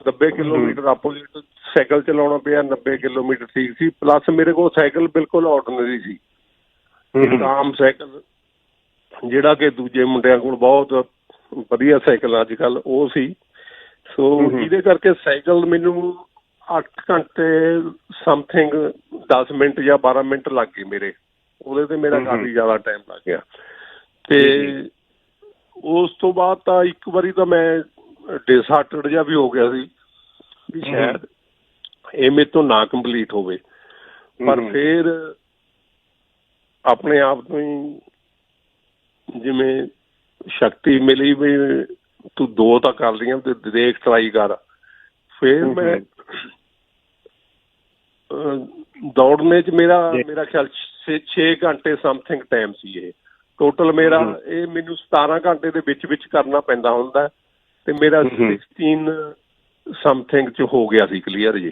90 ਕਿਲੋਮੀਟਰ ਆਪੋਜ਼ਿਟ ਸਾਈਕਲ ਚਲਾਉਣਾ ਪਿਆ 90 ਕਿਲੋਮੀਟਰ ਠੀਕ ਸੀ ਪਲੱਸ ਮੇਰੇ ਕੋਲ ਸਾਈਕਲ ਬਿਲਕੁਲ ਆਰਡੀਨਰੀ ਸੀ। ਇੱਕ ਆਮ ਸਾਈਕਲ ਜਿਹੜਾ ਕਿ ਦੂਜੇ ਮੁੰਡਿਆਂ ਕੋਲ ਬਹੁਤ ਵਧੀਆ ਸਾਈਕਲ ਅੱਜ ਕੱਲ ਉਹ ਸੀ। ਸੋ। ਜਿਹਦੇ ਕਰਕੇ ਸਾਈਕਲ ਮੈਨੂੰ 8 ਘੰਟੇ ਸਮਥਿੰਗ 10 ਮਿੰਟ ਜਾਂ 12 ਮਿੰਟ ਲੱਗ ਗਏ ਮੇਰੇ। ਉਹਦੇ ਤੇ ਮੇਰਾ। ਕਾਫੀ ਜ਼ਿਆਦਾ ਟਾਈਮ ਲੱਗ ਗਿਆ। ਤੇ ਉਸ ਤੋਂ ਬਾਅਦ ਤਾਂ ਇੱਕ ਵਾਰੀ ਤਾਂ ਮੈਂ ਡਿਸਹਾਰਟਡ ਜਿਹਾ ਵੀ ਹੋ ਗਿਆ ਸੀ। ਵੀ। ਸ਼ਾਇਦ ਇਹ ਮੇਰੇ ਤੋਂ ਨਾ ਕੰਪਲੀਟ ਹੋਵੇ ਪਰ। ਫਿਰ ਆਪਣੇ ਆਪ ਤੋਂ ਹੀ ਜਿਵੇਂ ਸ਼ਕਤੀ ਮਿਲੀ ਵੀ ਤੂੰ ਦੋ ਤਾਂ ਕਰ ਲਈਆਂ ਤੇ ਦੇਖ ਟਰਾਈ ਕਰ ਫਿਰ ਮੈਂ ਦੌੜਨੇ 'ਚ ਮੇਰਾ। ਮੇਰਾ ਖਿਆਲ 6 ਘੰਟੇ ਸਮਥਿੰਗ ਟਾਈਮ ਸੀ ਇਹ ਟੋਟਲ ਮੇਰਾ। ਇਹ ਮੈਨੂੰ 17 ਘੰਟੇ ਦੇ ਵਿੱਚ ਵਿੱਚ ਕਰਨਾ ਪੈਂਦਾ ਹੁੰਦਾ ਤੇ ਮੇਰਾ ਹਮ। 16 ਸਮਥਿੰਗ 'ਚ ਹੋ ਗਿਆ ਸੀ ਕਲੀਅਰ ਜੀ?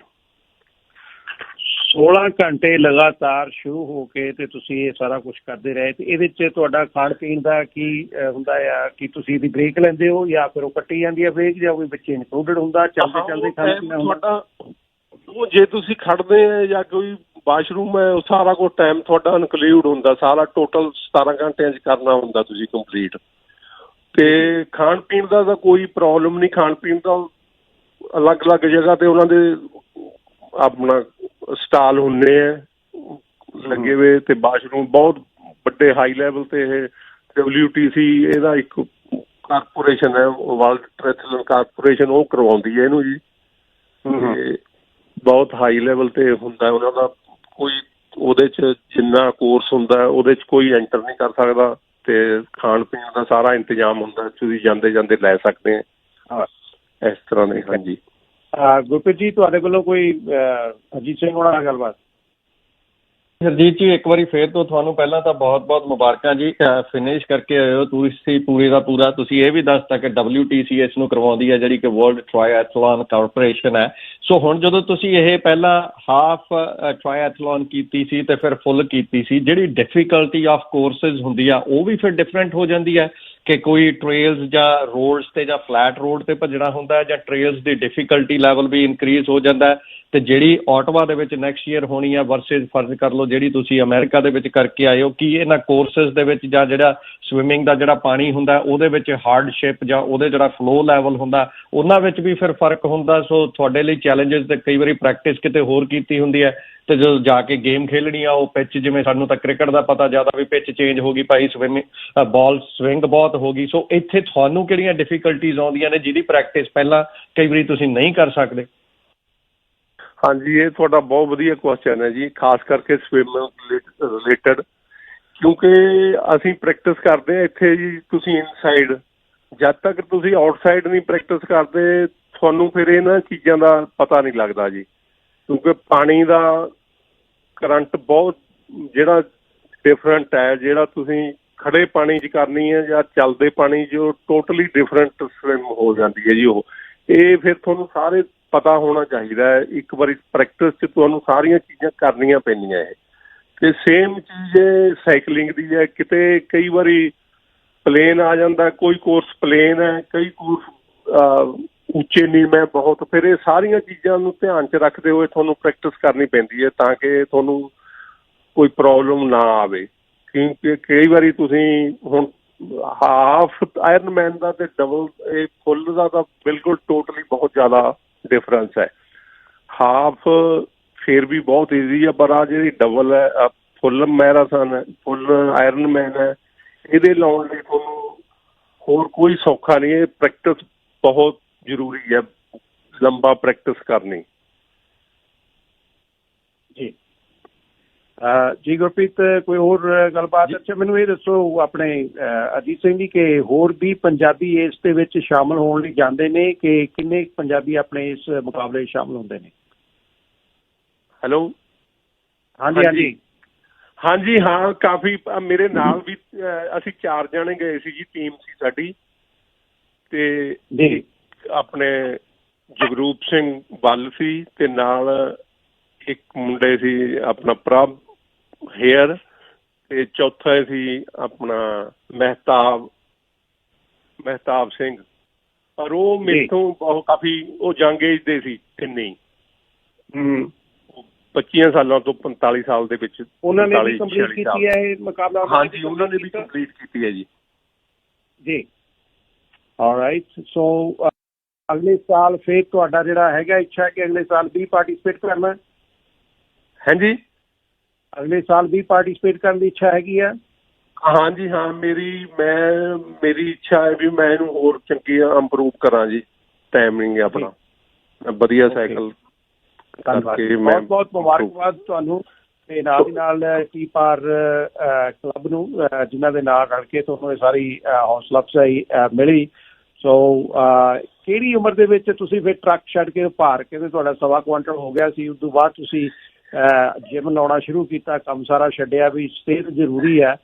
16 ਘੰਟੇ ਲਗਾਤਾਰ ਸ਼ੁਰੂ ਹੋ ਕੇ ਤੇ ਤੁਸੀਂ ਇਹ ਸਾਰਾ ਕੁਝ ਕਰਦੇ ਰਹੇ ਤੇ ਇਹਦੇ ਚ ਤੁਹਾਡਾ ਖਾਣ ਪੀਣ ਦਾ ਕੀ ਹੁੰਦਾ ਆ ਕਿ ਤੁਸੀਂ ਇਹਦੀ ਬ੍ਰੇਕ ਲੈਂਦੇ ਹੋ ਜਾਂ ਫਿਰ ਉਹ ਕੱਟੀ ਜਾਂਦੀ ਹੈ ਬ੍ਰੇਕ ਜਾਂ ਕੋਈ ਵਿੱਚ ਇਨਕਲੂਡਡ ਹੁੰਦਾ ਚੱਲਦੇ ਚੱਲਦੇ ਖਾਣਾ ਪੀਣਾ ਹੁੰਦਾ? ਉਹ ਜੇ ਤੁਸੀਂ ਖੜਦੇ ਆ ਜਾਂ ਕੋਈ ਵਾਸ਼ਰੂਮ ਹੈ ਉਹ ਸਾਰਾ ਕੁਝ ਟਾਈਮ ਤੁਹਾਡਾ ਇਨਕਲੂਡ ਹੁੰਦਾ ਸਾਰਾ ਟੋਟਲ 17 ਘੰਟਿਆਂ 'ਚ ਕਰਨਾ ਹੁੰਦਾ ਤੁਸੀਂ ਕੰਪਲੀਟ ਤੇ ਖਾਣ ਪੀਣ ਦਾ ਤਾਂ ਕੋਈ ਪ੍ਰੋਬਲਮ ਨਹੀਂ ਖਾਣ ਪੀਣ ਦਾ ਅਲੱਗ-ਅਲੱਗ ਜਗ੍ਹਾ ਤੇ ਉਹਨਾਂ ਦੇ ਆਪਣਾ ਸਟਾਲ ਹੁੰਦੇ ਆ ਲੱਗੇ ਹੋਏ ਤੇ ਵਾਸ਼ਰੂਮ ਬਹੁਤ ਵੱਡੇ ਹਾਈ ਲੈਵਲ ਤੇ ਇਹ WTC ਇਹਦਾ ਇੱਕ ਕਾਰਪੋਰੇਸ਼ਨ ਹੈ ਵਰਲਡ ਟ੍ਰੈਥਲਨ ਕਾਰਪੋਰੇਸ਼ਨ ਉਹ ਕਰਵਾਉਂਦੀ ਹੈ ਇਹਨੂੰ ਜੀ। ਬਹੁਤ ਹਾਈ ਲੈਵਲ ਤੇ ਹੁੰਦਾ ਉਹਨਾਂ ਦਾ ਕੋਈ ਉਹਦੇ ਚ ਜਿੰਨਾ ਕੋਰਸ ਹੁੰਦਾ ਉਹਦੇ ਚ ਕੋਈ ਐਂਟਰ ਨਹੀਂ ਕਰ ਸਕਦਾ ਤੇ ਖਾਣ ਪੀਣ ਦਾ ਸਾਰਾ ਇੰਤਜ਼ਾਮ ਹੁੰਦਾ ਤੁਸੀਂ ਜਾਂਦੇ ਜਾਂਦੇ ਲੈ ਸਕਦੇ ਆ। ਇਸ ਤਰ੍ਹਾਂ ਦੇ ਹਾਂਜੀ। ਗੁਰਪ੍ਰੀਤ ਜੀ ਤੁਹਾਡੇ ਵੱਲੋਂ ਕੋਈ ਅਜੀਤ ਸਿੰਘ ਹੋਣਾ ਨਾਲ ਗੱਲਬਾਤ? ਹਰਜੀਤ ਜੀ ਇੱਕ ਵਾਰੀ ਫੇਰ ਤੋਂ ਤੁਹਾਨੂੰ ਪਹਿਲਾਂ ਤਾਂ ਬਹੁਤ-ਬਹੁਤ ਮੁਬਾਰਕਾਂ ਜੀ। ਫਿਨਿਸ਼ ਕਰਕੇ ਆਏ ਹੋ ਤੁਸੀਂ ਪੂਰੇ ਦਾ ਪੂਰਾ। ਤੁਸੀਂ ਇਹ ਵੀ ਦੱਸਤਾ ਕਿ WTC ਇਸ ਨੂੰ ਕਰਵਾਉਂਦੀ ਹੈ ਜਿਹੜੀ ਕਿ ਵਰਲਡ ਟ੍ਰਾਇਐਥਲਨ ਕਾਰਪੋਰੇਸ਼ਨ ਹੈ। ਸੋ ਹੁਣ ਜਦੋਂ ਤੁਸੀਂ ਇਹ ਪਹਿਲਾਂ ਹਾਫ ਟ੍ਰਾਇਐਥਲਨ ਕੀਤੀ ਸੀ ਤੇ ਫਿਰ ਫੁੱਲ ਕੀਤੀ ਸੀ ਜਿਹੜੀ ਡਿਫਿਕਲਟੀ ਆਫ ਕੋਰਸਸ ਹੁੰਦੀ ਆ ਉਹ ਵੀ ਫਿਰ ਡਿਫਰੈਂਟ ਹੋ ਜਾਂਦੀ ਹੈ। ਕਿ ਕੋਈ ਟ੍ਰੇਲਸ ਜਾਂ ਰੋਡਸ ਤੇ ਜਾਂ ਫਲੈਟ ਰੋਡ ਤੇ ਭੱਜਣਾ ਹੁੰਦਾ ਹੈ ਜਾਂ ਟ੍ਰੇਲਸ ਦੀ ਡਿਫਿਕਲਟੀ ਲੈਵਲ ਵੀ ਇਨਕਰੀਜ਼ ਹੋ ਜਾਂਦਾ ਹੈ ਤੇ ਜਿਹੜੀ ਆਟਵਾ ਦੇ ਵਿੱਚ ਨੈਕਸਟ ਈਅਰ ਹੋਣੀ ਆ ਵਰਸਸ ਫਰਜ਼ ਕਰ ਲਓ ਜਿਹੜੀ ਤੁਸੀਂ ਅਮਰੀਕਾ ਦੇ ਵਿੱਚ ਕਰਕੇ ਆਏ ਹੋ, ਕੀ ਇਹਨਾਂ ਕੋਰਸਸ ਦੇ ਵਿੱਚ ਜਾਂ ਜਿਹੜਾ ਸਵਿਮਿੰਗ ਦਾ ਜਿਹੜਾ ਪਾਣੀ ਹੁੰਦਾ ਉਹਦੇ ਵਿੱਚ ਹਾਰਡਸ਼ਿਪ ਜਾਂ ਉਹਦੇ ਜਿਹੜਾ ਫਲੋ ਲੈਵਲ ਹੁੰਦਾ ਉਹਨਾਂ ਵਿੱਚ ਵੀ ਫਿਰ ਫ਼ਰਕ ਹੁੰਦਾ ਸੋ ਤੁਹਾਡੇ ਲਈ ਚੈਲੰਜਸ ਤੇ ਕਈ ਵਾਰੀ ਪ੍ਰੈਕਟਿਸ ਕਿਤੇ ਹੋਰ ਕੀਤੀ ਹੁੰਦੀ ਹੈ। ਤੇ ਜਦੋਂ ਜਾ ਕੇ ਗੇਮ ਖੇਲਣੀ ਆ, ਉਹ ਪਿੱਚ ਜਿਵੇਂ ਸਾਨੂੰ ਤਾਂ ਕ੍ਰਿਕਟ ਦਾ ਪਤਾ ਜ਼ਿਆਦਾ ਵੀ ਪਿੱਚ ਚੇਂਜ ਹੋ ਗਈ, ਭਾਈ ਸਵਿਮਿੰਗ ਬਾਲ ਸਵਿੰਗ ਬਹੁਤ ਹੋ ਗਈ। ਸੋ ਇੱਥੇ ਤੁਹਾਨੂੰ ਕਿਹੜੀਆਂ ਡਿਫਿਕਲਟੀਆਂ ਆਉਂਦੀਆਂ ਨੇ ਜਿਹਦੀ ਪ੍ਰੈਕਟਿਸ ਪਹਿਲਾਂ ਕਈ ਵਾਰੀ ਤੁਸੀਂ ਨਹੀਂ ਕਰ ਸਕਦੇ? ਹਾਂਜੀ, ਇਹ ਤੁਹਾਡਾ ਬਹੁਤ ਵਧੀਆ ਕੁਐਸਚਨ ਹੈ ਜੀ, ਖਾਸ ਕਰਕੇ ਸਵਿਮ ਰਿਲੇਟਡ ਕਿਉਂਕਿ ਅਸੀਂ ਪ੍ਰੈਕਟਿਸ ਕਰਦੇ ਹਾਂ ਇੱਥੇ ਜੀ, ਤੁਸੀਂ ਇਨਸਾਈਡ ਜਦ ਤੱਕ ਤੁਸੀਂ ਆਊਟਸਾਈਡ ਨਹੀਂ ਪ੍ਰੈਕਟਿਸ ਕਰਦੇ, ਤੁਹਾਨੂੰ ਫਿਰ ਇਹਨਾਂ ਚੀਜ਼ਾਂ ਦਾ ਪਤਾ ਨਹੀਂ ਲੱਗਦਾ ਜੀ। ਕਿਉਂਕਿ ਪਾਣੀ ਦਾ ਕਰੰਟ ਬਹੁਤ, ਜਿਹੜਾ ਡਿਫਰੈਂਟ ਹੈ, ਜਿਹੜਾ ਤੁਸੀਂ ਖੜੇ ਪਾਣੀ 'ਚ ਕਰਨੀ ਹੈ ਜਾਂ ਚੱਲਦੇ ਪਾਣੀ 'ਚ, ਉਹ ਟੋਟਲੀ ਡਿਫਰੈਂਟ ਸਵਿਮ ਹੋ ਜਾਂਦੀ ਹੈ ਜੀ ਉਹ। ਇਹ ਫਿਰ ਤੁਹਾਨੂੰ ਸਾਰੇ ਪਤਾ ਹੋਣਾ ਚਾਹੀਦਾ ਹੈ। ਇੱਕ ਵਾਰੀ ਪ੍ਰੈਕਟਿਸ 'ਚ ਤੁਹਾਨੂੰ ਸਾਰੀਆਂ ਚੀਜ਼ਾਂ ਕਰਨੀਆਂ ਪੈਂਦੀਆਂ ਇਹ। ਤੇ ਸੇਮ ਚੀਜ਼ ਸਾਈਕਲਿੰਗ ਦੀ ਹੈ। ਕਿਤੇ ਕਈ ਵਾਰੀ ਪਲੇਨ ਆ ਜਾਂਦਾ, ਕੋਈ ਕੋਰਸ ਪਲੇਨ ਹੈ, ਕਈ ਕੋਰਸ ਉੱਚੇ ਨੀਵੇਂ ਬਹੁਤ, ਫਿਰ ਇਹ ਸਾਰੀਆਂ ਚੀਜ਼ਾਂ ਨੂੰ ਧਿਆਨ 'ਚ ਰੱਖਦੇ ਹੋਏ ਤੁਹਾਨੂੰ ਪ੍ਰੈਕਟਿਸ ਕਰਨੀ ਪੈਂਦੀ ਹੈ ਤਾਂ ਕਿ ਤੁਹਾਨੂੰ ਕੋਈ ਪ੍ਰੋਬਲਮ ਨਾ ਆਵੇ। ਕਿਉਂਕਿ ਕਈ ਵਾਰੀ ਤੁਸੀਂ ਹੁਣ ਹਾਫ ਆਇਰਨਮੈਨ ਦਾ ਤੇ ਡਬਲ ਇਹ ਫੁੱਲ ਦਾ ਤਾਂ ਬਿਲਕੁਲ ਟੋਟਲੀ ਬਹੁਤ ਜ਼ਿਆਦਾ ਡਿਫਰੈਂਸ ਹੈ। ਹਾਫ ਫੇਰ ਵੀ ਬਹੁਤ ਈਜ਼ੀ ਹੈ, ਪਰ ਆ ਜਿਹੜੀ ਡਬਲ ਹੈ ਫੁੱਲ ਮੈਰਾਥਨ ਹੈ ਫੁੱਲ ਆਇਰਨ ਮੈਨ ਹੈ, ਇਹਦੇ ਲਾਉਣ ਲਈ ਤੁਹਾਨੂੰ ਹੋਰ ਕੋਈ ਸੌਖਾ ਨਹੀਂ ਇਹ ਪ੍ਰੈਕਟਿਸ ਬਹੁਤ ਜ਼ਰੂਰੀ ਹੈ ਲੰਬਾ ਪ੍ਰੈਕਟਿਸ ਕਰਨੀ। ਜੀ। ਜੀ ਗੁਰਪ੍ਰੀਤ ਕੋਈ ਹੋਰ ਗੱਲਬਾਤ? ਅੱਛਾ ਮੈਨੂੰ ਇਹ ਦੱਸੋ ਆਪਣੇ ਅਜੀਤ ਸਿੰਘ ਜੀ ਕਿ ਹੋਰ ਵੀ ਪੰਜਾਬੀ ਇਸ ਦੇ ਵਿੱਚ ਸ਼ਾਮਲ ਹੋਣ ਲਈ ਜਾਂਦੇ ਨੇ ਕਿ ਕਿੰਨੇ ਪੰਜਾਬੀ ਆਪਣੇ ਇਸ ਮੁਕਾਬਲੇ ਸ਼ਾਮਲ ਹੁੰਦੇ ਨੇ? ਹੈਲੋ ਹਾਂਜੀ ਹਾਂਜੀ। ਹਾਂਜੀ। ਹਾਂ ਕਾਫੀ ਮੇਰੇ ਨਾਲ ਵੀ ਅਸੀਂ ਚਾਰ ਜਣੇ ਗਏ ਸੀ ਜੀ ਟੀਮ ਸੀ ਸਾਡੀ। ਤੇ ਜੀ। ਆਪਣੇ ਜਗਰੂਪ ਸਿੰਘ ਬੱਲ ਸੀ ਤੇ ਨਾਲ ਇੱਕ ਮੁੰਡੇ ਸੀ ਆਪਣਾ ਪ੍ਰਭ ਹੇਅਰ ਤੇ ਚੌਥਾ ਸੀ ਆਪਣਾ ਮਹਿਤਾਬ ਮਹਿਤਾਬ ਸਿੰਘ। ਪਰ ਉਹ ਮੇਥੋਂ ਬਹੁਤ ਕਾਫੀ ਉਹ ਜੰਗ ਏਜ ਦੇ ਸੀ ਤਿੰਨੇ ਹੀ। ਹੂੰ। 25 ਸਾਲਾਂ ਤੋਂ 45 ਸਾਲ ਦੇ ਵਿੱਚ ਉਹਨਾਂ ਨੇ 45, ਵੀ ਕੰਪਲੀਟ 46 ਸਾਲ। ਕੀਤੀ ਹੈ ਇਹ ਮੁਕਾਬਲਾ ਹਾਂਜੀ ਉਹਨਾਂ ਨੇ ਵੀ ਕੰਪਲੀਟ ਕੀਤੀ? ਹੈ ਜੀ। ਜੀ। ਆਲਰਾਈਟ ਸੋ ਅਗਲੇ ਸਾਲ ਫੇਰ ਤੁਹਾਡਾ ਜਿਹੜਾ ਹੈਗਾ ਇੱਛਾ ਕਿ ਅਗਲੇ ਸਾਲ ਵੀ ਪਾਰਟਿਸਿਪੇਟ ਕਰਨਾ? ਹਾਂਜੀ। ਅਗਲੇ ਸਾਲ ਵੀ ਪਾਰਟਿਸਿਪੇਟ ਕਰਨ ਦੀ ਇੱਛਾ ਹੈਗੀ ਆ? ਹਾਂਜੀ ਹਾਂ ਮੇਰੀ ਮੈਂ ਮੇਰੀ ਇੱਛਾ ਹੈ ਵੀ ਮੈਂ ਇਹਨੂੰ ਹੋਰ ਚੰਗੀ ਇੰਪਰੂਵ ਕਰਾਂ ਜੀ। ਟਾਈਮਿੰਗ ਆਪਣਾ। ਵਧੀਆ. ਸਾਈਕਲ ਧੰਨਵਾਦ। ਕਰਕੇ ਮੈਂ ਬਹੁਤ ਬਹੁਤ ਮੁਬਾਰਕਬਾਦ ਤੁਹਾਨੂੰ। ਤੇ ਨਾਲ ਦੀ ਨਾਲ ਟੀ ਪਾਰ ਕਲੱਬ ਨੂੰ ਜਿਨ੍ਹਾਂ ਦੇ ਨਾਲ ਰਲ ਕੇ ਤੁਹਾਨੂੰ ਇਹ ਸਾਰੀ ਹੌਸਲਾ ਅਫਜ਼ਾਈ ਮਿਲੀ। ਸੋ ਅਹ, ਕਿਹੜੀ ਉਮਰ ਦੇ ਵਿੱਚ ਤੁਸੀਂ ਫਿਰ ਟਰੱਕ ਛੱਡ ਕੇ ਭਾਰ ਕੇ ਤੇ ਤੁਹਾਡਾ ਸਵਾ ਕੁਆਂਟਲ ਹੋ ਗਿਆ ਸੀ? ਉਸ ਤੋਂ ਬਾਅਦ ਤੁਸੀਂ ਜਿਮ ਲਾਉਣਾ ਸ਼ੁਰੂ ਕੀਤਾ ਕੰਮ ਸਾਰਾ ਛੱਡਿਆ ਵੀ ਸਿਹਤ ਜ਼ਰੂਰੀ ਹੈ।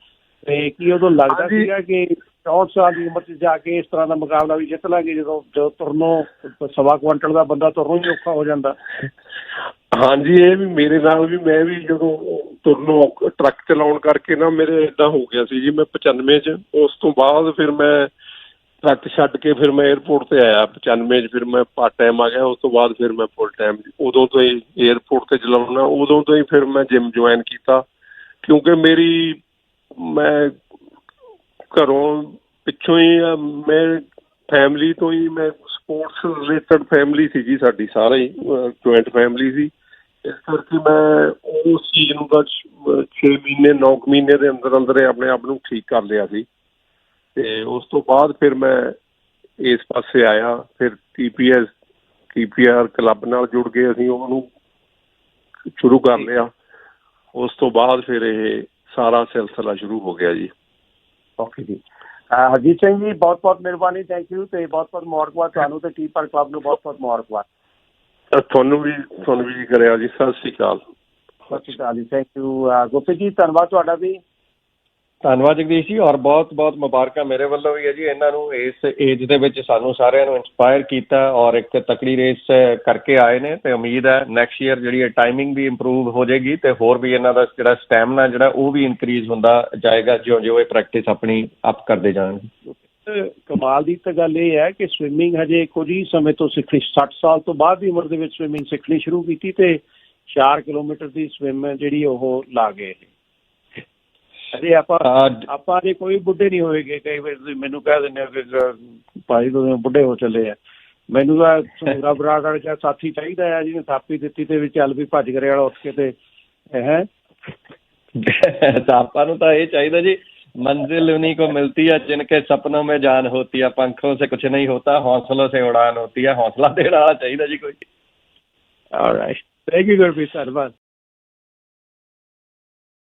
ਤੇ ਕੀ ਉਦੋਂ ਲੱਗਦਾ। ਸੀਗਾ ਕਿ 64 ਸਾਲ ਦੀ ਉਮਰ 'ਚ ਜਾ ਕੇ ਇਸ ਤਰ੍ਹਾਂ ਦਾ ਮੁਕਾਬਲਾ ਵੀ ਜਿੱਤ ਲਾਂਗੇ ਜਦੋਂ ਜਦੋਂ ਤੁਰਨੋਂ ਸਵਾ ਕੁਆਂਟਲ ਦਾ ਬੰਦਾ ਤੁਰਨੋਂ ਹੀ ਔਖਾ ਹੋ ਜਾਂਦਾ? ਹਾਂਜੀ ਇਹ ਵੀ ਮੇਰੇ ਨਾਲ ਵੀ ਮੈਂ ਵੀ ਜਦੋਂ ਤੁਰਨੋਂ ਟਰੱਕ ਚਲਾਉਣ ਕਰਕੇ ਨਾ ਮੇਰੇ ਇਦਾਂ ਹੋ ਗਿਆ ਸੀ ਜੀ ਮੈਂ 95 ਚ। ਉਸ ਤੋਂ ਬਾਅਦ ਫਿਰ ਮੈਂ ਟਰੱਕ ਛੱਡ ਕੇ ਫਿਰ ਮੈਂ 에어ਪੋਰਟ ਤੇ ਆਇਆ 95 ਚ ਫਿਰ ਮੈਂ ਪਾਰਟ ਟਾਈਮ ਆ ਗਿਆ, ਉਸ ਤੋਂ ਬਾਅਦ ਫਿਰ ਮੈਂ ਫੁੱਲ ਟਾਈਮ ਉਦੋਂ ਤੋਂ ਹੀ 에어ਪੋਰਟ ਤੇ ਚਲਾਉਣਾ, ਉਦੋਂ ਤੋਂ ਹੀ ਫਿਰ ਮੈਂ ਜਿਮ ਜੁਆਇਨ ਕੀਤਾ। ਕਿਉਂਕਿ ਮੇਰੀ, ਮੈਂ ਘਰੋਂ ਪਿੱਛੋਂ ਹੀ, ਮੈਂ ਫੈਮਿਲੀ ਤੋਂ ਹੀ, ਮੈਂ ਸਪੋਰਟਸ ਰਿਲੇਟਡ ਫੈਮਿਲੀ ਸੀ ਜੀ ਸਾਡੀ ਸਾਰੇ ਹੀ ਜੁਆਇੰਟ ਫੈਮਿਲੀ ਸੀ। ਇਸ ਕਰਕੇ ਮੈਂ ਉਸ ਚੀਜ਼ ਨੂੰ ਤਾਂ 6 ਮਹੀਨੇ 9 ਮਹੀਨੇ ਦੇ ਅੰਦਰ ਅੰਦਰ ਆਪਣੇ ਆਪ ਨੂੰ ਠੀਕ ਕਰ ਲਿਆ ਸੀ। ਤੇ ਉਸ ਤੋਂ ਬਾਅਦ ਫਿਰ ਮੈਂ ਇਸ ਪਾਸੇ ਆਇਆ ਫਿਰ ਟੀਪੀਐਸ ਟੀਪੀਆਰ ਕਲੱਬ ਨਾਲ ਜੁੜ ਗਏ ਅਸੀਂ ਉਹਨੂੰ ਸ਼ੁਰੂ ਕਰ ਲਿਆ। ਉਸ ਤੋਂ ਬਾਅਦ ਫਿਰ ਇਹ ਸਾਰਾ ਸਿਲਸਿਲਾ ਸ਼ੁਰੂ ਹੋ ਗਿਆ ਜੀ। ਓਕੇ ਜੀ। ਹਰਜੀਤ ਸਿੰਘ ਜੀ ਬਹੁਤ ਬਹੁਤ ਮਿਹਰਬਾਨੀ ਥੈਂਕ ਯੂ ਤੇ ਬਹੁਤ ਬਹੁਤ ਮੁਬਾਰਕਬਾਦ ਤੁਹਾਨੂੰ ਤੇ ਟੀ ਪਰ ਕਲੱਬ ਨੂੰ ਬਹੁਤ ਬਹੁਤ ਮੁਬਾਰਕਬਾਦ। ਤੁਹਾਨੂੰ ਵੀ ਤੁਹਾਨੂੰ ਵੀ ਕਰਿਆ ਜੀ ਸਤਿ ਸ਼੍ਰੀ ਅਕਾਲ। ਸਤਿ ਸ਼੍ਰੀ ਅਕਾਲ ਜੀ ਥੈਂਕ ਯੂ ਗੁਰਪ੍ਰੀਤ ਜੀ ਧੰਨਵਾਦ ਤੁਹਾਡਾ ਵੀ। ਧੰਨਵਾਦ ਜਗਦੀਸ਼ ਜੀ, ਔਰ ਬਹੁਤ ਬਹੁਤ ਮੁਬਾਰਕਾਂ ਮੇਰੇ ਵੱਲੋਂ ਵੀ ਹੈ ਜੀ। ਇਹਨਾਂ ਨੂੰ ਇਸ ਏਜ ਦੇ ਵਿੱਚ ਸਾਨੂੰ ਸਾਰਿਆਂ ਨੂੰ ਇਨਸਪਾਇਰ ਕੀਤਾ ਔਰ ਇੱਕ ਤਕੜੀ ਰੇਸ ਕਰਕੇ ਆਏ ਨੇ ਤੇ ਉਮੀਦ ਹੈ ਨੈਕਸਟ ਈਅਰ ਜਿਹੜੀ ਹੈ ਟਾਈਮਿੰਗ ਵੀ ਇੰਪਰੂਵ ਹੋ ਜਾਏਗੀ ਤੇ ਹੋਰ ਵੀ ਇਹਨਾਂ ਦਾ ਜਿਹੜਾ ਸਟੈਮਿਨਾ ਜਿਹੜਾ ਉਹ ਵੀ ਇਨਕਰੀਜ਼ ਹੁੰਦਾ ਜਾਏਗਾ, ਜਿਉਂ-ਜਿਉਂ ਇਹ ਪ੍ਰੈਕਟਿਸ ਆਪਣੀ ਅਪ ਕਰਦੇ ਜਾਣਗੇ। ਕਮਾਲ ਦੀ ਤਾਂ ਗੱਲ ਇਹ ਹੈ ਕਿ ਸਵਿਮਿੰਗ ਹਜੇ ਕੁਝ ਹੀ ਸਮੇਂ ਤੋਂ ਸਿੱਖਣੀ 60 ਸਾਲ ਤੋਂ ਬਾਅਦ ਦੀ ਉਮਰ ਦੇ ਵਿੱਚ ਸਵਿਮਿੰਗ ਸਿੱਖਣੀ ਸ਼ੁਰੂ ਕੀਤੀ ਤੇ 4 ਕਿਲੋਮੀਟਰ ਦੀ ਸਵਿਮ ਜਿਹੜੀ ਉਹ ਲਾ ਗਏ ਅਜੇ ਆਪਾਂ ਅਹ, ਆਪਾਂ ਜੇ ਕੋਈ ਬੁੱਢੇ ਨਹੀਂ ਹੋਏਗੇ ਕਈ ਵਾਰ ਤੁਸੀਂ ਮੈਨੂੰ ਕਹਿ ਦਿੰਦੇ ਹੋ ਕਿ ਅਹ, ਭਾਈ ਤੁਸੀਂ ਬੁੱਢੇ ਹੋ ਚੱਲੇ ਆ ਮੈਨੂੰ ਤਾਂ ਸਮੂਰਾ ਬਰਾੜ ਜਾਂ ਸਾਥੀ ਚਾਹੀਦਾ ਆ ਜਿਹਨੇ ਥਾਪੀ ਦਿੱਤੀ ਤੇ ਵੀ ਚੱਲ ਵੀ ਭੱਜ ਕਰੇ ਵਾਲਾ ਉੱਠ ਕੇ ਤੇ ਹੈ ਤਾਂ ਆਪਾਂ ਨੂੰ ਤਾਂ ਇਹ ਚਾਹੀਦਾ ਜੀ मंजिल उन्हीं को मिलती है जिनके सपनों में जान होती है पंखों से कुछ नहीं होता हौसलों से उड़ान होती है हौसला देना चाहिए जी कोई ਆਲਰਾਈਟ ਥੈਂਕ ਯੂ ਗੁਰਪ੍ਰੀਤ ਧੰਨਵਾਦ